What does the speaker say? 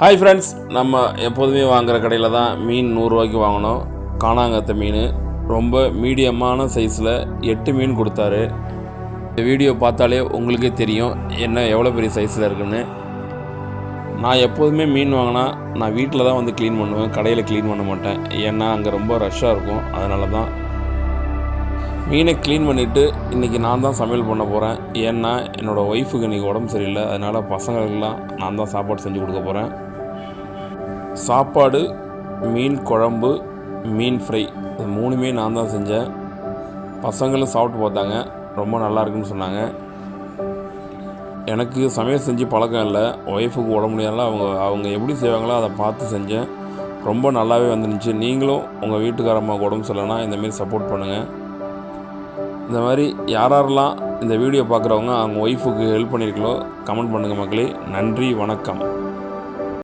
Hi friends நம்ம எப்போதுமே வாங்குற கடையில் தான் மீன் நூறுரூவாய்க்கு வாங்கினோம் காணாங்கத்த மீன். ரொம்ப மீடியமான சைஸில் எட்டு மீன் கொடுத்தாரு. இந்த வீடியோ பார்த்தாலே உங்களுக்கே தெரியும் என்ன எவ்வளோ பெரிய சைஸில் இருக்குன்னு. நான் எப்போதுமே மீன் வாங்கினா நான் வீட்டில் தான் வந்து க்ளீன் பண்ணுவேன். கடையில் க்ளீன் பண்ண மாட்டேன். ஏன்னா அங்கே ரொம்ப ரஷ்ஷாக இருக்கும். அதனால தான் மீனை க்ளீன் பண்ணிவிட்டு இன்றைக்கி நான் தான் சமையல் பண்ண போகிறேன் ஏன்னா என்னோடய ஒய்ஃபுக்கு இன்றைக்கி உடம்பு சரியில்லை. அதனால் பசங்களுக்கெல்லாம் நான் தான் சாப்பாடு செஞ்சு கொடுக்க போகிறேன் சாப்பாடு மீன் குழம்பு மீன் ஃப்ரை இது மூணுமே நான் தான் செஞ்சேன். பசங்களும் சாப்பிட்டு பார்த்தாங்க. ரொம்ப நல்லா இருக்குன்னு சொன்னாங்க. எனக்கு சமையல் செஞ்சு பழக்கம் இல்லை. ஒய்ஃபுக்கு உடம்பு முடியாதனால அவங்க அவங்க எப்படி செய்வாங்களோ அதை பார்த்து செஞ்சேன். ரொம்ப நல்லாவே வந்துருந்துச்சு. நீங்களும் உங்கள் வீட்டுக்காரம்மாவுக்கு உடம்பு சரியில்லைன்னா இந்தமாரி சப்போர்ட் பண்ணுங்கள் இந்த மாதிரி யார் யாரெல்லாம் இந்த வீடியோ பார்க்குறவங்க அவங்க ஒய்ஃபுக்கு ஹெல்ப் பண்ணியிருக்கீங்களோ கமெண்ட் பண்ணுங்கள் மக்களே. நன்றி வணக்கம்.